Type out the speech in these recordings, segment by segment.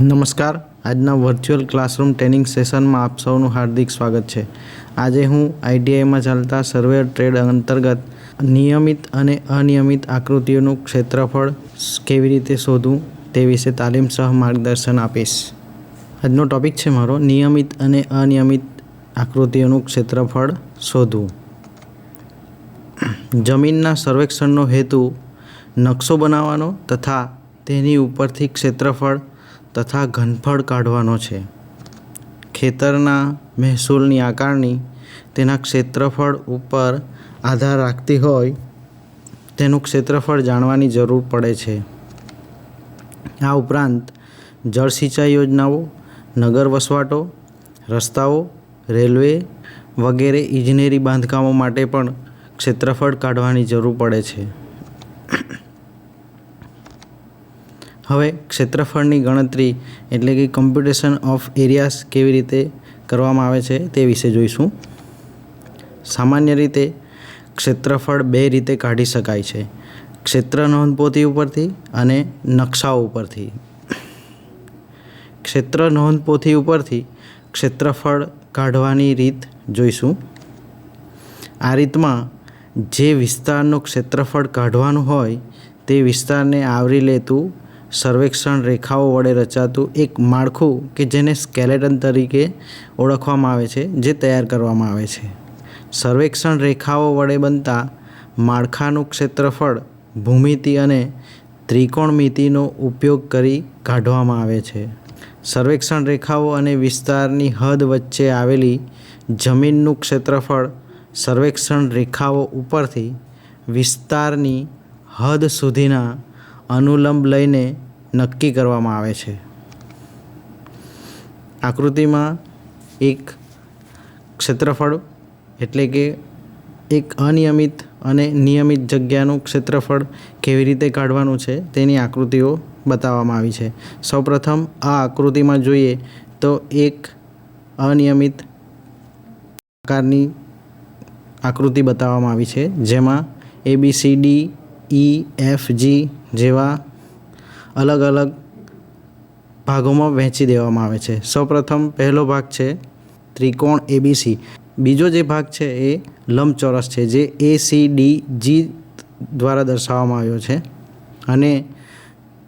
નમસ્કાર. આજના virtual classroom training સેશનમાં આપ સૌનું હાર્દિક સ્વાગત છે. આજે હું આઈટીઆઈમાં ચાલતા સર્વે ટ્રેડ અંતર્ગત નિયમિત અને અનિયમિત આકૃતિઓનું ક્ષેત્રફળ કેવી રીતે શોધવું તે વિશે તાલીમ સહ માર્ગદર્શન આપીશ. આજનો ટોપિક છે મારો નિયમિત અને અનિયમિત આકૃતિઓનું ક્ષેત્રફળ શોધવું. જમીનના સર્વેક્ષણનો હેતુ નકશો બનાવવાનો તથા તેની ઉપરથી ક્ષેત્રફળ તથા ઘનફળ કાઢવાનો છે. ખેતરના મહેસૂલની આકારણી તેના ક્ષેત્રફળ ઉપર આધાર રાખતી હોય તેનું ક્ષેત્રફળ જાણવાની જરૂર પડે છે. આ ઉપરાંત જળ સિંચાઈ યોજનાઓ, નગર વસવાટો, રસ્તાઓ, રેલવે વગેરે ઇજનેરી બાંધકામો માટે પણ ક્ષેત્રફળ કાઢવાની જરૂર પડે છે. હવે ક્ષેત્રફળની ગણતરી એટલે કે કમ્પ્યુટેશન ઓફ એરિયાસ કેવી રીતે કરવામાં આવે છે તે વિશે જોઈશું. સામાન્ય રીતે ક્ષેત્રફળ બે રીતે કાઢી શકાય છે. ક્ષેત્ર નોંધપોથી ઉપરથી અને નકશાઓ ઉપરથી. ક્ષેત્ર નોંધપોથી ઉપરથી ક્ષેત્રફળ કાઢવાની રીત જોઈશું. આ રીતમાં જે વિસ્તારનું ક્ષેત્રફળ કાઢવાનું હોય તે વિસ્તારને આવરી લેતું સર્વેક્ષણ રેખાઓ વડે રચાતું એક માળખું કે જેને સ્કેલેટન તરીકે ઓળખવામાં આવે છે, જે તૈયાર કરવામાં આવે છે. સર્વેક્ષણ રેખાઓ વડે બનતા માળખાનું ક્ષેત્રફળ, ભૂમિતિ અને ત્રિકોણમિતિનો ઉપયોગ કરી કાઢવામાં આવે છે. સર્વેક્ષણ રેખાઓ અને વિસ્તારની હદ વચ્ચે આવેલી જમીનનું ક્ષેત્રફળ સર્વેક્ષણ રેખાઓ ઉપરથી વિસ્તારની હદ સુધીના અનુલંબ લઈને નક્કી કરવામાં આવે છે. આકૃતિમાં એક ક્ષેત્રફળ એટલે કે એક અનિયમિત અને નિયમિત જગ્યાનું ક્ષેત્રફળ કેવી રીતે કાઢવાનું છે તેની આકૃતિઓ બતાવવામાં આવી છે. સૌપ્રથમ આ આકૃતિમાં જોઈએ તો એક અનિયમિત આકારની આકૃતિ બતાવવામાં આવી છે જેમાં A B C D E F G જેવા અલગ અલગ ભાગોમાં વહેંચી દેવામાં આવે છે. સૌપ્રથમ પહેલો ભાગ છે ત્રિકોણ એબીસી બીજો જે ભાગ છે એ લંબચોરસ છે, જે એ સી ડી જી દ્વારા દર્શાવવામાં આવ્યો છે. અને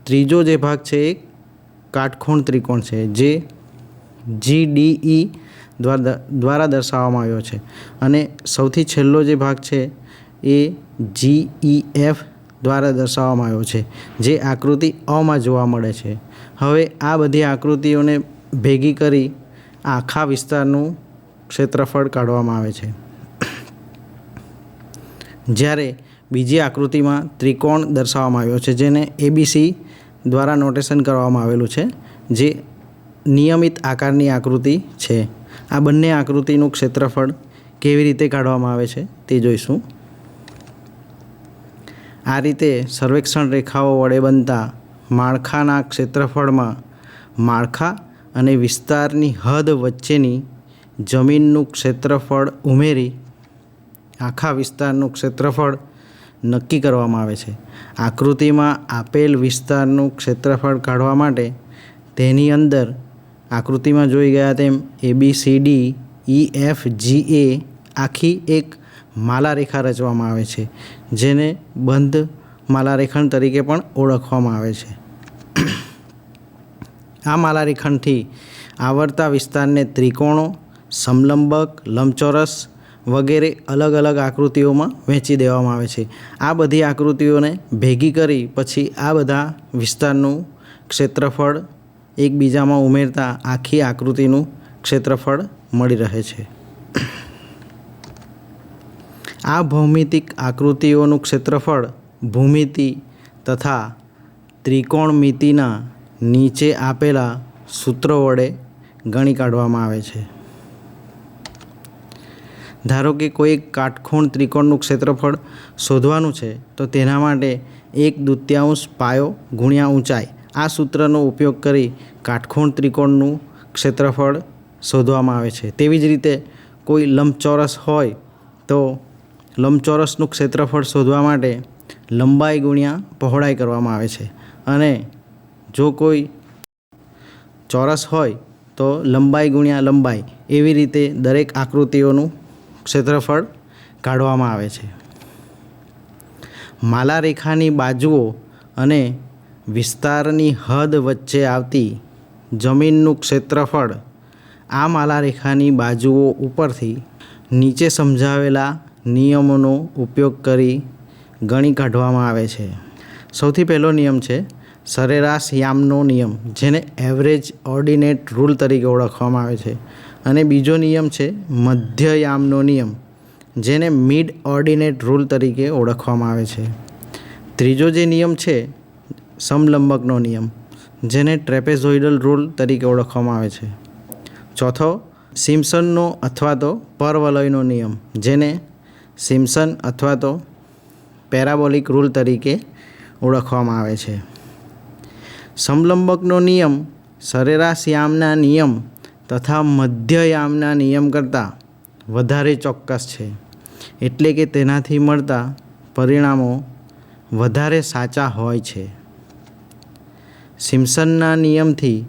ત્રીજો જે ભાગ છે એ કાટખૂણ ત્રિકોણ છે, જે જી ડી ઈ દ્વારા દર્શાવવામાં આવ્યો છે. અને સૌથી છેલ્લો જે ભાગ છે એ જી ઈ એફ દ્વારા દર્શાવવામાં આવ્યો છે, જે આકૃતિ અમાં જોવા મળે છે. હવે આ બધી આકૃતિઓને ભેગી કરી આખા વિસ્તારનું ક્ષેત્રફળ કાઢવામાં આવે છે. જ્યારે બીજી આકૃતિમાં ત્રિકોણ દર્શાવવામાં આવ્યો છે, જેને એબીસી દ્વારા નોટેશન કરવામાં આવેલું છે, જે નિયમિત આકારની આકૃતિ છે. આ બંને આકૃતિનું ક્ષેત્રફળ કેવી રીતે કાઢવામાં આવે છે, તે જોઈશું. આ રીતે સર્વેક્ષણ રેખાઓ વડે બનતા માળખાના ક્ષેત્રફળમાં માળખા અને વિસ્તારની હદ વચ્ચેની જમીનનું ક્ષેત્રફળ ઉમેરી આખા વિસ્તારનું ક્ષેત્રફળ નક્કી કરવામાં આવે છે. આકૃતિમાં આપેલ વિસ્તારનું ક્ષેત્રફળ કાઢવા માટે તેની અંદર આકૃતિમાં જોઈ ગયા તેમ A B C D E F G એ આખી એક માલા રેખા રચવામાં આવે છે. જેને બંધ માલારેખણ તરીકે પણ ઓળખવામાં આવે છે. આ માલારેખણથી આવરતા વિસ્તારને ત્રિકોણો, સમલંબક, લંબચોરસ વગેરે અલગ અલગ આકૃતિઓમાં વહેંચી દેવામાં આવે છે. આ બધી આકૃતિઓને ભેગી કરી પછી આ બધા વિસ્તારનું ક્ષેત્રફળ એકબીજામાં ઉમેરતા આખી આકૃતિનું ક્ષેત્રફળ મળી રહે છે. આ ભૌમિતિક આકૃતિઓનું ક્ષેત્રફળ ભૂમિતિ તથા ત્રિકોણમિતિના નીચે આપેલા સૂત્રો વડે ગણી કાઢવામાં આવે છે. ધારો કે કોઈ કાટખૂણ ત્રિકોણનું ક્ષેત્રફળ શોધવાનું છે, તો તેના માટે એક દૂત્યાંશ પાયો ગુણ્યા ઊંચાઈ. આ સૂત્રનો ઉપયોગ કરી કાટખૂણ ત્રિકોણનું ક્ષેત્રફળ શોધવામાં આવે છે. તેવી જ રીતે કોઈ લંબચોરસ હોય તો લંબચોરસનું ક્ષેત્રફળ શોધવા માટે લંબાઈ ગુણ્યા પહોળાઈ કરવામાં આવે છે. અને જો કોઈ ચોરસ હોય તો લંબાઈ ગુણ્યા લંબાઈ એવી રીતે દરેક આકૃતિઓનું ક્ષેત્રફળ કાઢવામાં આવે છે. માલા રેખાની બાજુઓ અને વિસ્તારની હદ વચ્ચે આવતી જમીનનું ક્ષેત્રફળ આ માલા રેખાની બાજુઓ ઉપરથી નીચે સમજાવેલા નિયમોનો ઉપયોગ કરી ગણી કાઢવામાં આવે છે. સૌથી પહેલો નિયમ છે સરેરાશ યામનો નિયમ, જેને એવરેજ ઓર્ડિનેટ રૂલ તરીકે ઓળખવામાં આવે છે. અને બીજો નિયમ છે મધ્ય યામનો નિયમ, જેને મિડ ઓર્ડિનેટ રૂલ તરીકે ઓળખવામાં આવે છે. ત્રીજો જે નિયમ છે સમલંબકનો નિયમ, જેને ટ્રેપેઝોઇડલ રૂલ તરીકે ઓળખવામાં આવે છે. ચોથો સિમ્સનનો અથવા તો પરવલયનો નિયમ, જેને સિમ્સન અથવા તો પેરાબોલિક રૂલ તરીકે ઓળખવામાં આવે છે. સમલંબકનો નિયમ સરેરાશ યામના નિયમ તથા મધ્ય યામના નિયમ કરતાં વધારે ચોક્કસ છે. એટલે કે તેનાથી મળતા પરિણામો વધારે સાચા હોય છે. સિમ્સનના નિયમથી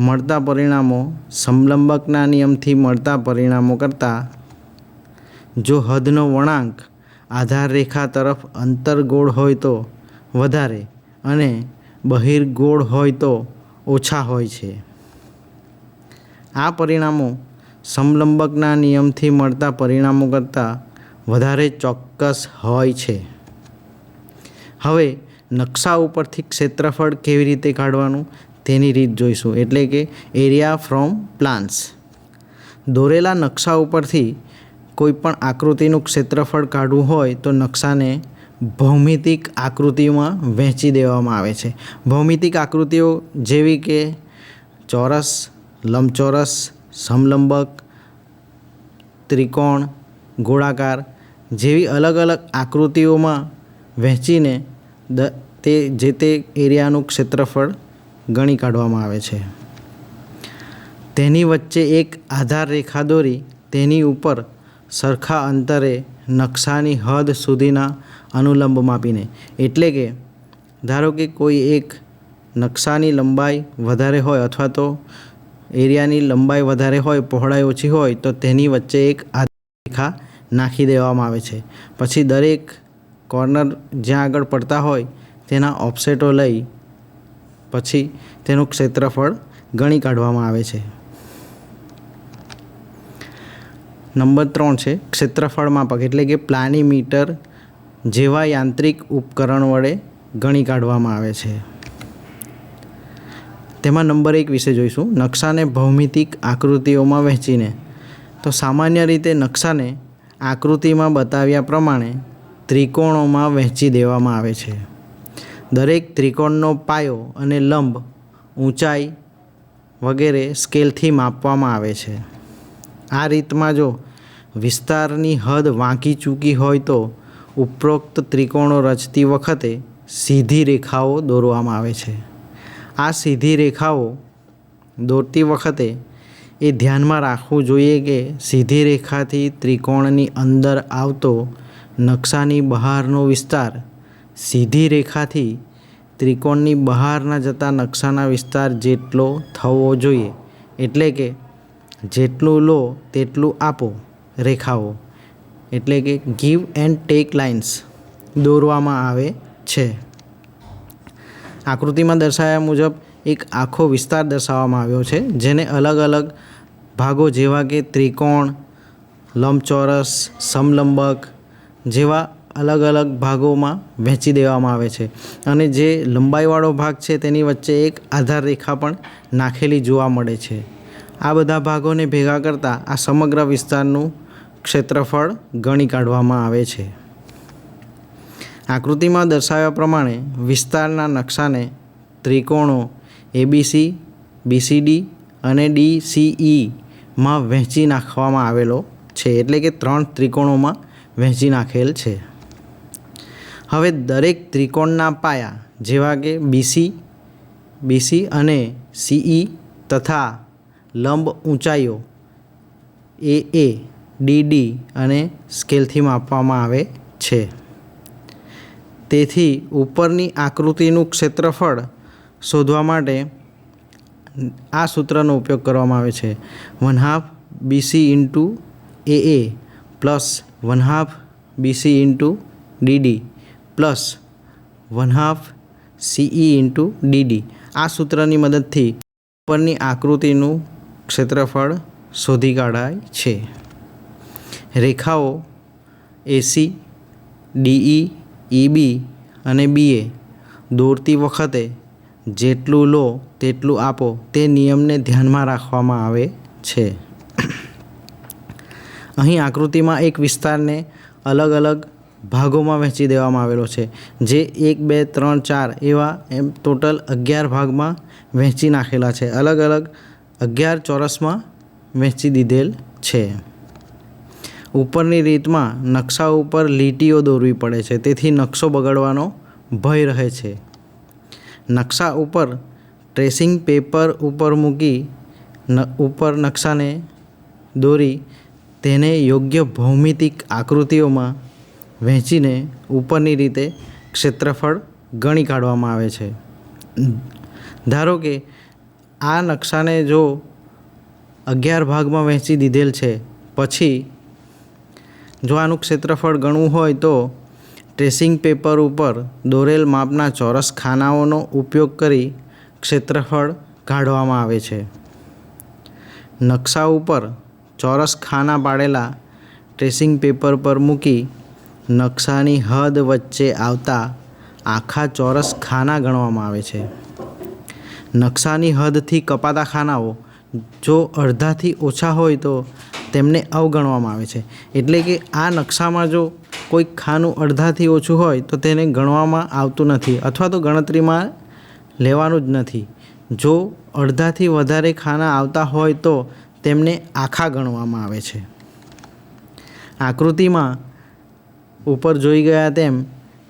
મળતા પરિણામો સમલંબકના નિયમથી મળતા પરિણામો કરતાં જો હદનો વળાંક આધાર રેખા તરફ અંતરગોળ હોય તો વધારે અને બહિર્ગોળ હોય તો ઓછા હોય છે. આ પરિણામો સમલંબકના નિયમથી મળતા પરિણામો કરતાં વધારે ચોક્કસ હોય છે. હવે નકશા ઉપરથી ક્ષેત્રફળ કેવી રીતે કાઢવાનું તેની રીત જોઈશું. એટલે કે એરિયા ફ્રોમ પ્લાન્સ. દોરેલા નકશા ઉપરથી કોઈ પણ આકૃતિનું ક્ષેત્રફળ કાઢવું હોય તો નકશાને ભૌમિતિક આકૃતિમાં વહેંચી દેવામાં આવે છે. ભૌમિતિક આકૃતિઓ જેવી કે ચોરસ, લંબચોરસ, સમલંબક, ત્રિકોણ, ગોળાકાર જેવી અલગ અલગ આકૃતિઓમાં વહેંચીને દ તે જે તે એરિયાનું ક્ષેત્રફળ ગણી કાઢવામાં આવે છે. તેની વચ્ચે એક આધાર રેખા દોરી તેની ઉપર સરખા અંતરે નકશાની હદ સુધીના અનુલંબ માપીને. એટલે કે, ધારો કે કોઈ એક નકશાની લંબાઈ વધારે હોય અથવા તો એરિયાની લંબાઈ વધારે હોય, પહોળાઈ ઓછી હોય, તો તેની વચ્ચે એક રેખા નાખી દેવામાં આવે છે. પછી દરેક કોર્નર જ્યાં આગળ પડતા હોય, તેના ઓફસેટો લઈ પછી તેનું ક્ષેત્રફળ ગણી કાઢવામાં આવે છે. નંબર ત્રણ છે ક્ષેત્રફળ માપક એટલે કે પ્લાનીમીટર જેવા યાંત્રિક ઉપકરણ વડે ગણી કાઢવામાં આવે છે. તેમાં નંબર એક વિશે જોઈશું. નકશાને ભૌમિતિક આકૃતિઓમાં વહેંચીને, તો સામાન્ય રીતે નકશાને આકૃતિમાં બતાવ્યા પ્રમાણે ત્રિકોણોમાં વહેંચી દેવામાં આવે છે. દરેક ત્રિકોણનો પાયો અને લંબ, ઊંચાઈ વગેરે સ્કેલથી માપવામાં આવે છે. આ રીતમાં જો વિસ્તારની હદ વાંકી ચૂકી હોય તો ઉપરોક્ત ત્રિકોણો રચતી વખતે સીધી રેખાઓ દોરવામાં આવે છે. આ સીધી રેખાઓ દોરતી વખતે એ ધ્યાનમાં રાખવું જોઈએ કે સીધી રેખાથી ત્રિકોણની અંદર આવતો નકશાની બહારનો વિસ્તાર સીધી રેખાથી ત્રિકોણની બહારના જતા નકશાના વિસ્તાર જેટલો થવો જોઈએ. એટલે કે જેટલું લો તેટલું આપો રેખાઓ. એટલે કે ગીવ એન્ડ ટેક લાઇન્સ દોરવામાં આવે છે. આકૃતિમાં દર્શાવ્યા મુજબ એક આખો વિસ્તાર દર્શાવવામાં આવ્યો છે, જેને અલગ અલગ ભાગો જેવા કે ત્રિકોણ, લંબચોરસ, સમલંબક જેવા અલગ અલગ ભાગોમાં વહેંચી દેવામાં આવે છે. અને જે લંબાઈવાળો ભાગ છે તેની વચ્ચે એક આધાર રેખા પણ નાખેલી જોવા મળે છે. આ બધા ભાગોને ભેગા કરતાં આ સમગ્ર વિસ્તારનું ક્ષેત્રફળ ગણી કાઢવામાં આવે છે. આકૃતિમાં દર્શાવ્યા પ્રમાણે વિસ્તારના નકશાને ત્રિકોણો એબીસી બીસીડી અને ડીસીઈમાં વહેંચી નાખવામાં આવેલો છે, એટલે કે ત્રણ ત્રિકોણોમાં વહેંચી નાખેલ છે. હવે દરેક ત્રિકોણના પાયા જેવા કે બીસી બીસી અને સીઈ તથા લંબ ઊંચાઈઓ એ એ ડીડી અને સ્કેલથી માપવામાં આવે છે. તેથી ઉપરની આકૃતિનું ક્ષેત્રફળ શોધવા માટે આ સૂત્રનો ઉપયોગ કરવામાં આવે છે. One half BC into A A plus one half BC into DD plus one half CE into DD આ સૂત્રની મદદથી ઉપરની આકૃતિનું ક્ષેત્રફળ શોધી કાઢાય છે. રેખાઓ એસી ડીઈ ઈબી અને બીએ દોરતી વખતે જેટલું લો તેટલું આપો તે નિયમને ધ્યાનમાં રાખવામાં આવે છે. અહીં આકૃતિમાં એક વિસ્તારને અલગ અલગ ભાગોમાં વહેંચી દેવામાં આવેલો છે, જે એક, બે, ત્રણ, ચાર એવા એમ ટોટલ અગિયાર ભાગમાં વહેંચી નાખેલા છે. અલગ અલગ અગિયાર ચોરસમાં વહેંચી દીધેલ છે. ઉપરની રીતમાં નકશા ઉપર લીટીઓ દોરવી પડે છે, તેથી નકશો બગડવાનો ભય રહે છે. નકશા ઉપર ટ્રેસિંગ પેપર ઉપર મૂકી ન, ઉપર નકશાને દોરી તેને યોગ્ય ભૌમિતિક આકૃતિઓમાં વહેંચીને ઉપરની રીતે ક્ષેત્રફળ ગણી કાઢવામાં આવે છે. ધારો કે આ નકશાને જો અગિયાર ભાગમાં વહેંચી દીધેલ છે, પછી જો આનું ક્ષેત્રફળ ગણવું હોય તો ટ્રેસિંગ પેપર ઉપર દોરેલ માપના ચોરસ ખાનાઓનો ઉપયોગ કરી ક્ષેત્રફળ કાઢવામાં આવે છે. નકશા ઉપર ચોરસ ખાના પાડેલા ટ્રેસિંગ પેપર પર મૂકી નકશાની હદ વચ્ચે આવતા આખા ચોરસ ખાના ગણવામાં આવે છે. નકશાની હદથી કપાતા ખાનાઓ, જો અડધાથી ઓછા હોય તો તેમને અવગણવામાં આવે છે. એટલે કે આ નકશામાં જો કોઈ ખાનું અડધાથી ઓછું હોય તો તેને ગણવામાં આવતું નથી અથવા તો ગણતરીમાં લેવાનું જ નથી. જો અડધાથી વધારે ખાના આવતા હોય તો તેમને આખા ગણવામાં આવે છે. આકૃતિમાં ઉપર જોઈ ગયા તેમ,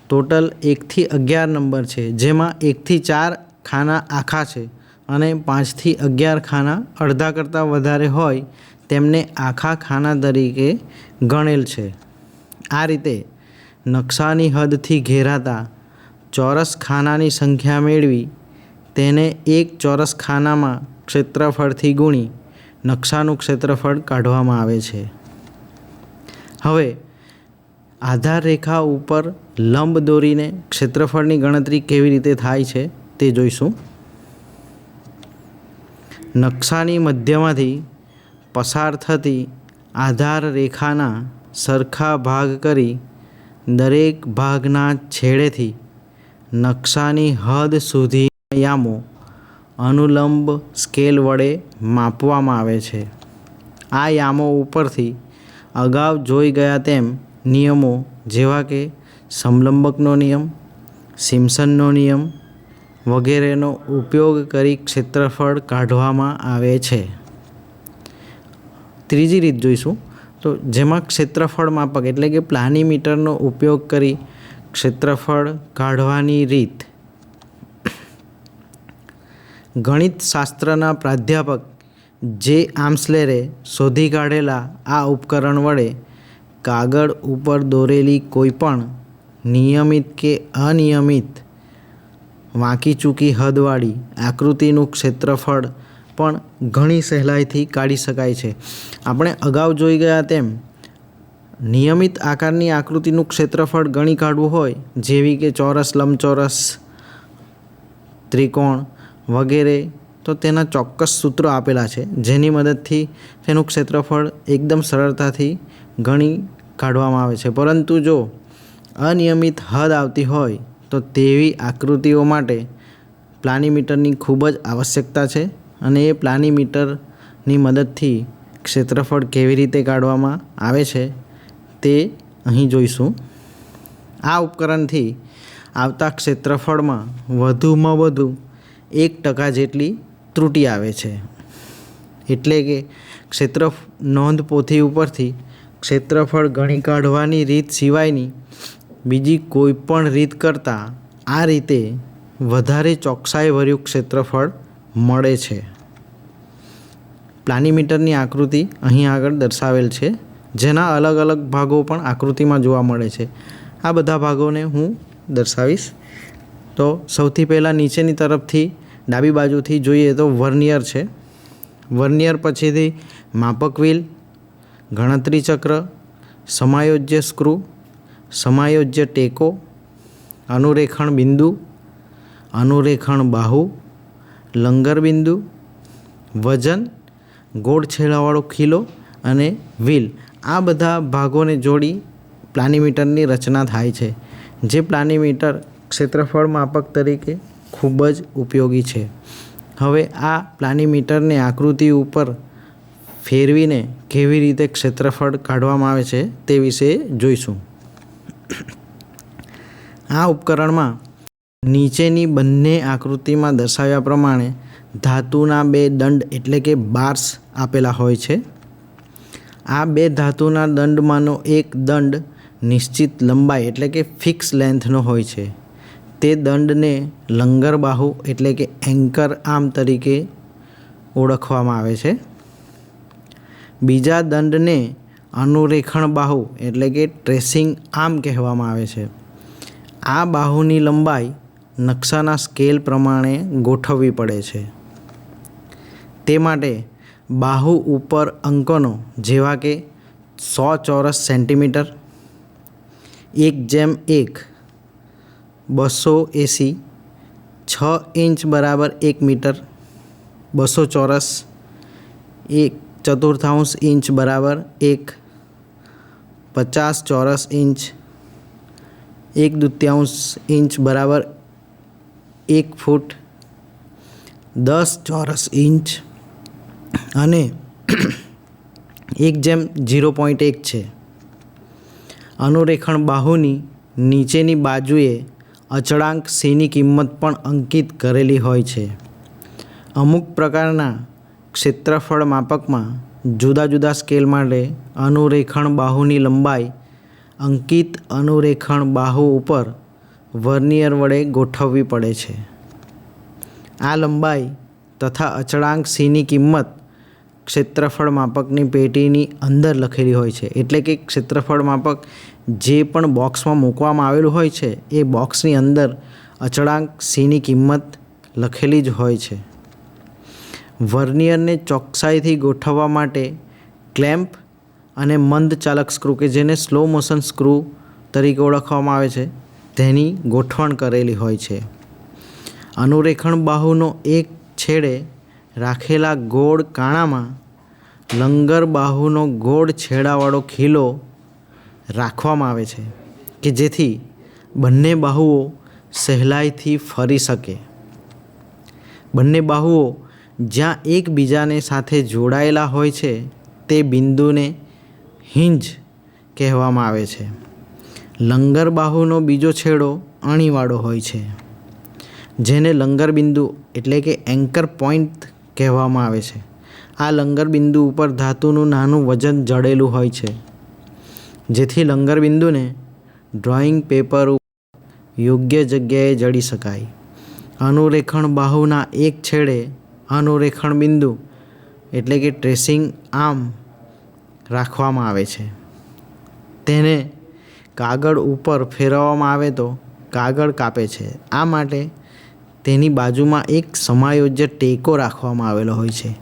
ટોટલ એકથી અગિયાર નંબર છે, જેમાં એકથી ચાર ખાના આખા છે અને પાંચથી અગિયાર ખાના અડધા કરતાં વધારે હોય તેમને આખા ખાના તરીકે ગણેલ છે. આ રીતે નકશાની હદથી ઘેરાતા ચોરસ ખાનાની સંખ્યા મેળવી તેને એક ચોરસ ખાનામાં ક્ષેત્રફળથી ગુણી નકશાનું ક્ષેત્રફળ કાઢવામાં આવે છે. હવે, આધાર રેખા ઉપર લંબ દોરીને ક્ષેત્રફળની ગણતરી કેવી રીતે થાય છે? તે જોઈશું. નકશાની મધ્યમાંથી પસાર થતી આધાર રેખાના સરખા ભાગ કરી દરેક ભાગના છેડેથી નકશાની હદ સુધી યામો અનુલંબ સ્કેલ વડે માપવામાં આવે છે. આ યામો ઉપરથી અગાઉ જોઈ ગયા તેમ નિયમો જેવા કે સમલંબકનો નિયમ સિમ્સનનો નિયમ વગેરેનો ઉપયોગ કરી ક્ષેત્રફળ કાઢવામાં આવે છે. ત્રીજી રીત જોઈશું. તો જેમાં ક્ષેત્રફળ માપક એટલે કે પ્લાનીમીટરનો ઉપયોગ કરી ક્ષેત્રફળ કાઢવાની રીત. ગણિત શાસ્ત્રના પ્રાધ્યાપક જે આમ્સલેરે શોધી કાઢેલા આ ઉપકરણ વડે કાગળ ઉપર દોરેલી કોઈપણ નિયમિત કે અનિયમિત વાંકી ચૂકી હદવાળી આકૃતિનું ક્ષેત્રફળ પણ ઘણી સહેલાઈથી કાઢી શકાય છે. આપણે અગાઉ જોઈ ગયા તેમ, નિયમિત આકારની આકૃતિનું ક્ષેત્રફળ ગણી કાઢવું હોય, જેવી કે ચોરસ, લંબચોરસ, ત્રિકોણ વગેરે, તો તેના ચોક્કસ સૂત્રો આપેલા છે. જેની મદદથી તેનું ક્ષેત્રફળ એકદમ સરળતાથી ગણી કાઢવામાં આવે છે. પરંતુ જો અનિયમિત હદ આવતી હોય તો તેવી આકૃતિઓ માટે પ્લાનીમીટરની ખૂબ જ આવશ્યકતા છે અને એ પ્લાનીમીટરની મદદથી ક્ષેત્રફળ કેવી રીતે કાઢવામાં આવે છે તે અહીં જોઈશું. આ ઉપકરણથી આવતા ક્ષેત્રફળમાં વધુમાં વધુ એક ટકા જેટલી ત્રુટી આવે છે. એટલે કે ક્ષેત્ર નોંધપોથી ઉપરથી ક્ષેત્રફળ ગણી કાઢવાની રીત સિવાયની બીજી કોઈ પણ રીત કરતાં આ રીતે વધારે ચોકસાઈભર્યું ક્ષેત્રફળ મળે છે. પ્લાનીમીટરની આકૃતિ અહીં આગળ દર્શાવેલ છે, જેના અલગ અલગ ભાગો પણ આકૃતિમાં જોવા મળે છે. આ બધા ભાગોને હું દર્શાવીશ. તો સૌથી પહેલાં નીચેની તરફથી ડાબી બાજુથી જોઈએ તો વર્નિયર છે. વર્નિયર પછીથી માપક ગણતરી ચક્ર, સમાયોજ્ય સ્ક્રૂ સમાયોજ્ય ટેકો, અનુરેખણ બિંદુ, અનુરેખણ બાહુ, લંગર બિંદુ, વજન, ગોળ છેડાવાળો ખીલો અને વ્હીલ. આ બધા ભાગોને જોડી પ્લાનિમીટરની રચના થાય છે, જે પ્લાનિમીટર ક્ષેત્રફળ માપક તરીકે ખૂબ જ ઉપયોગી છે. હવે આ પ્લાનિમીટરની આકૃતિ ઉપર ફેરવીને કેવી રીતે ક્ષેત્રફળ કાઢવામાં આવે છે તે વિશે જોઈશું. આ ઉપકરણમાં નીચેની બંને આકૃતિમાં દર્શાવ્યા પ્રમાણે ધાતુના બે દંડ એટલે કે બાર્સ આપેલા હોય છે. આ બે ધાતુના દંડમાંનો એક દંડ નિશ્ચિત લંબાઈ એટલે કે ફિક્સ લેન્થનો હોય છે. તે દંડને લંગર બાહુ એટલે કે એન્કર આર્મ તરીકે ઓળખવામાં આવે છે. બીજા દંડને અનુરેખણ બાહુ એટલે કે ટ્રેસિંગ આર્મ કહેવામાં આવે છે. આ બાહુની લંબાઈ નકશાના સ્કેલ પ્રમાણે ગોઠવવી પડે છે. તે માટે બાહુ ઉપર અંકનો જેવા કે સો ચોરસ સેન્ટીમીટર, એક જેમ એક, બસો એંસી, છ ઇંચ બરાબર એક મીટર, બસો ચોરસ, એક ચતુર્થાંશ ઇંચ બરાબર એક પચાસ ચોરસ ઇંચ, એક દૃત્યાંશ ઇંચ બરાબર એક ફૂટ, દસ ચોરસ ઇંચ અને એક જેમ ઝીરો પોઈન્ટ એક છે. અનુરેખણ બાહુની નીચેની બાજુએ અચળાંક સીની કિંમત પણ અંકિત કરેલી હોય છે. અમુક પ્રકારના ક્ષેત્રફળ માપકમાં જુદા જુદા સ્કેલ માટે અનુરેખણ બાહુની લંબાઈ, અંકિત અનુરેખણ બાહુ ઉપર વર્નિયર વડે ગોઠવવી પડે છે. આ લંબાઈ તથા અચળાંક સીની કિંમત ક્ષેત્રફળ માપકની પેટીની અંદર લખેલી હોય છે. એટલે કે ક્ષેત્રફળ માપક જે પણ બોક્સમાં મૂકવામાં આવેલું હોય છે, એ બોક્સની અંદર અચળાંક સીની કિંમત લખેલી જ હોય છે. વર્નિયરને ચોકસાઈથી ગોઠવવા માટે ક્લેમ્પ અને મંદ ચાલક સ્ક્રૂ કે જેને સ્લો મોશન સ્ક્રૂ તરીકે ઓળખવામાં આવે છે, તેની ગોઠવણ કરેલી હોય છે. અનુરેખણ બાહુનો એક છેડે રાખેલા ગોળ કાણામાં લંગર બાહુનો ગોળ છેડાવાળો ખીલો રાખવામાં આવે છે, કે જેથી બંને બાહુઓ સહેલાઈથી ફરી શકે. બંને બાહુઓ જ્યાં એકબીજાને સાથે જોડાયેલા હોય છે, તે બિંદુને હિંજ કહેવામાં આવે છે. લંગર બાહુનો બીજો છેડો અણીવાળો હોય છે. જેને લંગર બિંદુ એટલે કે એન્કર પોઈન્ટ કહેવામાં આવે છે. આ લંગર બિંદુ ઉપર ધાતુનું નાનું વજન જડેલું હોય છે. જેથી લંગર બિંદુને ડ્રોઈંગ પેપર યોગ્ય જગ્યાએ જડી શકાય. અનુરેખણ બાહુના એક છેડે અનુરેખણ બિંદુ એટલે કે ટ્રેસિંગ આર્મ રાખવામાં આવે છે. તેને કાગળ ઉપર ફેરવવામાં આવે તો કાગળ કાપે છે. આ માટે તેની બાજુમાં એક સમાયોજ્ય ટેકો રાખવામાં આવેલો હોય છે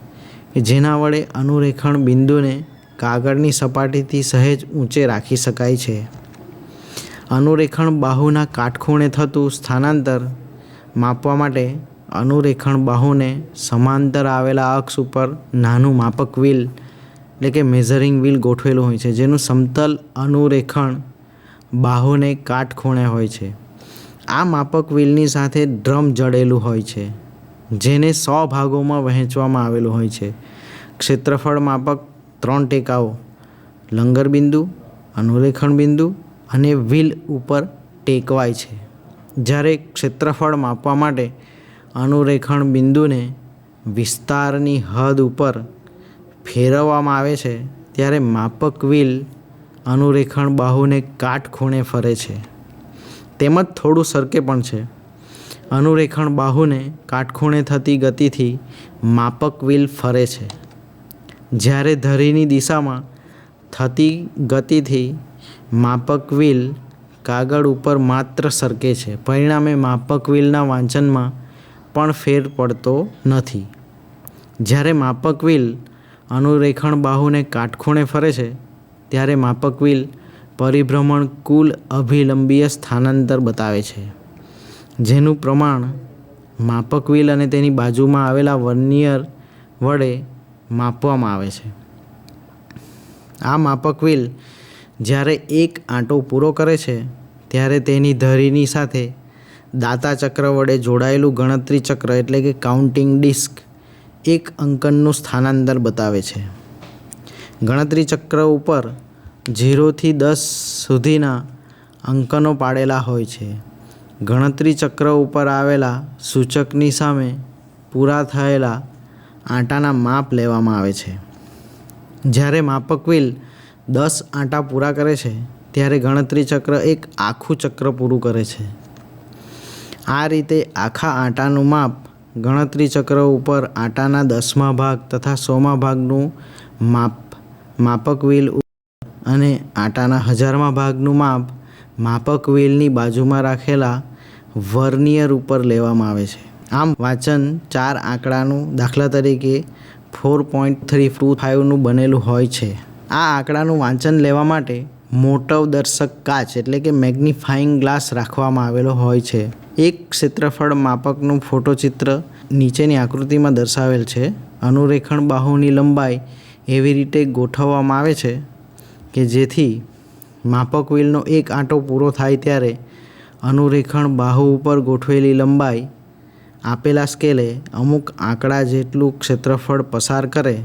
કે જેના વડે અનુરેખણ બિંદુને કાગળની સપાટીથી સહેજ ઊંચે રાખી શકાય છે. અનુરેખણ બાહુના કાટખૂણે થતું સ્થાનાંતર માપવા માટે અનુરેખણ બાહુને સમાંતર આવેલા અક્ષ ઉપર નાનું માપક વ્હીલ, એટલે કે મેઝરિંગ વ્હીલ ગોઠવેલું હોય છે, જેનું સમતલ અનુરેખણ બાહુને કાટખૂણે હોય છે. આ માપક વ્હીલની સાથે ડ્રમ જડેલું હોય છે, જેને સો ભાગોમાં વહેંચવામાં આવેલું હોય છે. ક્ષેત્રફળ માપક ત્રણ ટેકાઓ, લંગર બિંદુ, અનુરેખણ બિંદુ અને વ્હીલ ઉપર ટેકવાય છે. જ્યારે ક્ષેત્રફળ માપવા માટે અનુરેખણ બિંદુને વિસ્તારની હદ ઉપર ફેરવવામાં આવે છે, ત્યારે માપક વ્હીલ અનુરેખણ બાહુને કાટખૂણે ફરે છે. તેમજ થોડું સરકે પણ છે. અનુરેખણ બાહુને કાટખૂણે થતી ગતિથી માપક વ્હીલ ફરે છે. જ્યારે ધરીની દિશામાં થતી ગતિથી માપક વ્હીલ કાગળ ઉપર માત્ર સરકે છે. પરિણામે માપક વ્હીલના વાંચનમાં પણ ફેર પડતો નથી. જ્યારે માપક વ્હીલ અનુરેખણ બાહુને કાટખૂણે ફરે છે, ત્યારે માપક વ્હીલ પરિભ્રમણ કુલ અભિલંબીય સ્થાનાંતર બતાવે છે. જેનું પ્રમાણ માપક વ્હીલ અને તેની બાજુમાં આવેલા વર્નિયર વડે માપવામાં આવે છે. આ માપક વ્હીલ જ્યારે એક આંટો પૂરો કરે છે, ત્યારે તેની ધરીની સાથે દાતા ચક્ર વડે જોડાયેલું ગણતરી ચક્ર એટલે કે કાઉન્ટિંગ ડિસ્ક એક અંકનનું સ્થાનાંતર બતાવે છે. ગણતરી ચક્ર ઉપર ઝીરોથી દસ સુધીના અંકનો પાડેલા હોય છે. ગણતરી ચક્ર ઉપર આવેલા સૂચકની સામે પૂરા થયેલા આંટાના માપ લેવામાં આવે છે. જ્યારે માપક વ્હીલ દસ આંટા પૂરા કરે છે, ત્યારે ગણતરી ચક્ર એક આખું ચક્ર પૂરું કરે છે. આ રીતે આખા આંટાનું માપ ગણતરી ચક્ર ઉપર આટાના દસમા ભાગ તથા સોમા ભાગનું માપ, માપક વ્હીલ અને આટાના હજારમા ભાગનું માપ માપક વ્હીલની બાજુમાં રાખેલા વર્નિયર ઉપર લેવામાં આવે છે. આમ વાંચન ચાર આંકડાનું દાખલા તરીકે ફોર પોઈન્ટ થ્રી ટુ ફાઇવનું બનેલું હોય છે. આ આંકડાનું વાંચન લેવા માટે મોટવ દર્શક કાચ એટલે કે મેગ્નિફાઈંગ ગ્લાસ રાખવામાં આવેલો હોય છે. એક ક્ષેત્રફળ માપકનું ફોટોચિત્ર નીચેની આકૃતિમાં દર્શાવેલ છે. અનુરેખણ બાહુની લંબાઈ એવી રીતે ગોઠવવામાં આવે છે કે જેથી માપક વ્હીલનો એક આંટો પૂરો થાય ત્યારે અનુરેખણ બાહુ ઉપર ગોઠવેલી લંબાઈ આપેલા સ્કેલે અમુક આંકડા જેટલું ક્ષેત્રફળ પસાર કરે.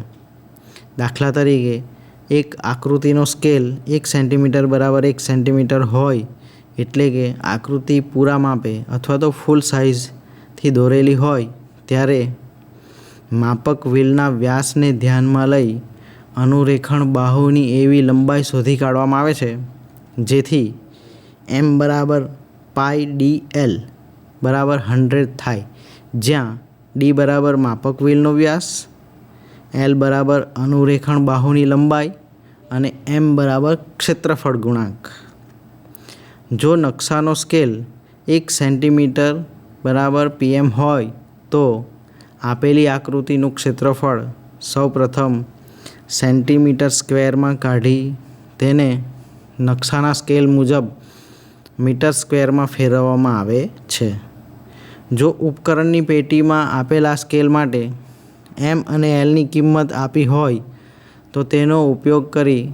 દાખલા તરીકે, એક આકૃતિનો સ્કેલ એક સેન્ટીમીટર બરાબર એક સેન્ટીમીટર હોય એટલે કે આકૃતિ પૂરા માપે અથવા તો ફૂલ સાઇઝથી દોરેલી હોય, ત્યારે માપક વ્હીલના વ્યાસને ધ્યાનમાં લઈ અનુરેખણ બાહુની એવી લંબાઈ શોધી કાઢવામાં આવે છે, જેથી એમ બરાબર પાઈ ડી એલ બરાબર હંડ્રેડ થાય. જ્યાં ડી બરાબર માપક વ્હીલનો વ્યાસ એલ બરાબર અનુરેખણ બાહુની લંબાઈ અને એમ બરાબર ક્ષેત્રફળ ગુણાંક. જો નકશાનો સ્કેલ એક સેન્ટીમીટર બરાબર પીએમ હોય તો આપેલી આકૃતિનું ક્ષેત્રફળ સૌપ્રથમ સેન્ટીમીટર સ્ક્વેરમાં કાઢી તેને નકશાના સ્કેલ મુજબ મીટર સ્ક્વેરમાં ફેરવવામાં આવે છે. જો ઉપકરણની પેટીમાં આપેલા સ્કેલ માટે એમ અને એલની કિંમત આપી હોય તો તેનો ઉપયોગ કરી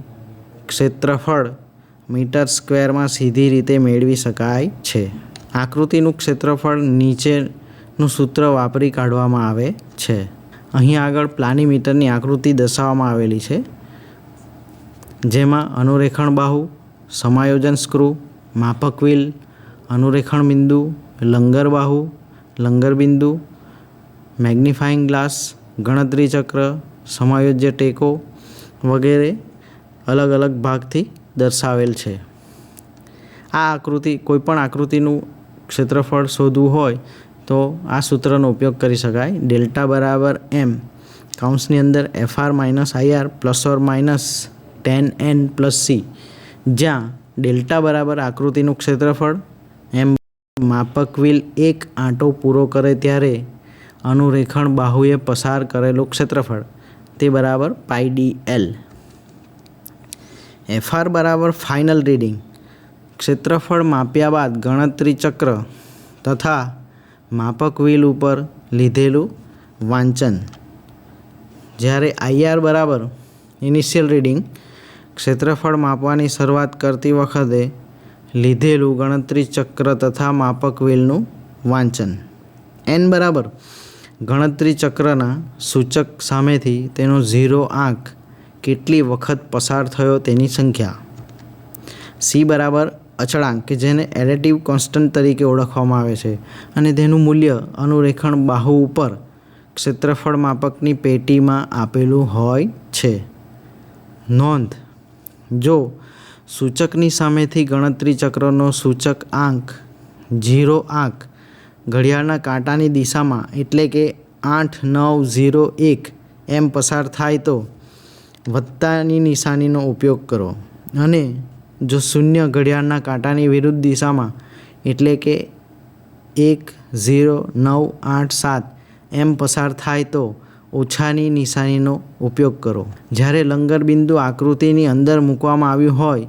ક્ષેત્રફળ મીટર સ્ક્વેરમાં સીધી રીતે મેળવી શકાય છે. આકૃતિનું ક્ષેત્રફળ નીચેનું સૂત્ર વાપરી કાઢવામાં આવે છે. અહીં આગળ પ્લાની મીટરની આકૃતિ દર્શાવવામાં આવેલી છે, જેમાં અનુરેખણ બાહુ, સમાયોજન સ્ક્રૂ, માપક વ્હીલ, અનુરેખણ બિંદુ, લંગર બાહુ, લંગર બિંદુ મેગ્નિફાઈંગ ગ્લાસ, ગણતરી ચક્ર, સમાયોજ્ય ટેકો વગેરે અલગ અલગ ભાગથી દર્શાવેલ છે. આ આકૃતિ કોઈપણ આકૃતિનું ક્ષેત્રફળ શોધવું હોય, તો આ સૂત્રનો ઉપયોગ કરી શકાય. ડેલ્ટા બરાબર એમ. કાઉન્સની અંદર FR minus IR plus or minus ten N plus C. જ્યાં ડેલ્ટા બરાબર આકૃતિનું ક્ષેત્રફળ, એમ માપક એક આંટો પૂરો કરે ત્યારે અનુરેખણ બાહુએ પસાર કરેલું ક્ષેત્રફળ. તે બરાબર પાઈ ડી એલ. એફઆર બરાબર ફાઇનલ રીડિંગ. ક્ષેત્રફળ માપ્યા બાદ ગણતરી ચક્ર તથા માપક વ્હીલ ઉપર લીધેલું વાંચન. જ્યારે આઈઆર બરાબર ઇનિશિયલ રીડિંગ, ક્ષેત્રફળ માપવાની શરૂઆત કરતી વખતે લીધેલું ગણતરી ચક્ર તથા માપક વ્હીલનું વાંચન. એન બરાબર ગણતરી ચક્રના સૂચક સામેથી તેનો ઝીરો આંક કેટલી વખત પસાર થયો તેની સંખ્યા? સી બરાબર અચળાંક, કે જેને એરેટિવ કોન્સ્ટન્ટ તરીકે ઓળખવામાં આવે છે, અને તેનું મૂલ્ય અનુરેખણ બાહુ ઉપર ક્ષેત્રફળ માપકની પેટીમાં આપેલું હોય છે. નોંધ. જો સૂચકની સામેથી ગણતરી ચક્રનો સૂચક આંક ઝીરો આંક ઘડિયાળના કાંટાની દિશામાં, એટલે કે આઠ નવ ઝીરો એક એમ પસાર થાય તો વત્તાની નિશાનીનો ઉપયોગ કરો. અને જો શૂન્ય ઘડિયાળના કાંટાની વિરુદ્ધ દિશામાં, એટલે કે એક, ઝીરો, નવ, આઠ, સાત એમ પસાર થાય તો ઓછાની નિશાનીનો ઉપયોગ કરો. જ્યારે લંગર બિંદુ આકૃતિની અંદર મૂકવામાં આવ્યું હોય,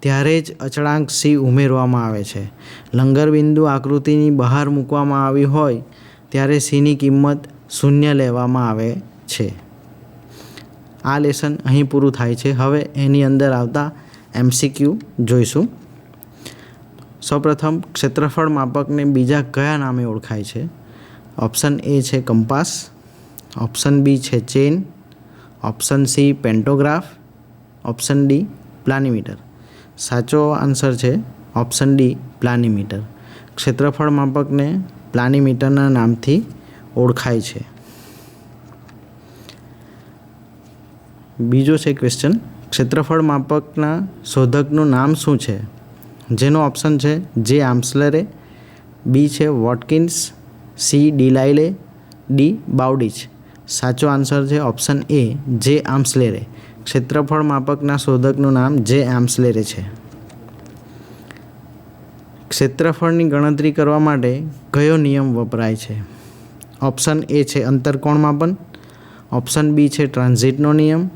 ત્યારે જ અચળાંક સી ઉમેરવામાં આવે છે. લંગર બિંદુ આકૃતિની બહાર મૂકવામાં આવ્યું હોય, ત્યારે સીની કિંમત શૂન્ય લેવામાં આવે છે. આ લેસન અહીં પૂરું થાય છે. હવે એની અંદર આવતા એમસીક્યુ જોઈશું. સૌપ્રથમ ક્ષેત્રફળ માપકને બીજા કયા નામે ઓળખાય છે? ઓપ્શન એ છે કંપાસ, ઓપ્શન બી છે chain option C pantograph, option D planimeter. સાચો આન્સર છે ઓપ્શન ડી પ્લાનીમીટર. ક્ષેત્રફળ માપકને પ્લાનીમીટરના નામથી ઓળખાય છે. બીજો છે ક્વેશ્ચન ક્ષેત્રફળ માપકના શોધકનું નામ શું છે? જેનો ઓપ્શન છે જે આમ્સલરે બી છે વોટકિન્સ સી ડીલાઇલે ડી બાઉડિચ સાચો આન્સર છે ઓપ્શન એ જે આમ્સલેરે ક્ષેત્રફળ માપકના શોધકનું નામ જે આમ્સલેરે છે. ક્ષેત્રફળની ગણતરી કરવા માટે કયો નિયમ વપરાય છે? ઓપ્શન એ છે અંતરકોણ માપન. ઓપ્શન બી છે ટ્રાન્ઝિટનો નિયમ.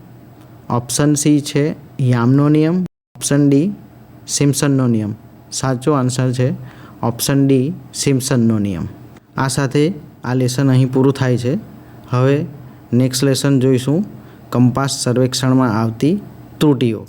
ઓપ્શન સી છે યામનો નિયમ, ઓપ્શન ડી સિમ્પસનનો નિયમ. સાચો આન્સર છે ઓપ્શન ડી સિમ્સનનો નિયમ. આ સાથે આ લેસન અહીં પૂરું થાય છે. હવે નેક્સ્ટ લેસન જોઈશું. કંપાસ સર્વેક્ષણમાં આવતી ત્રુટીઓ.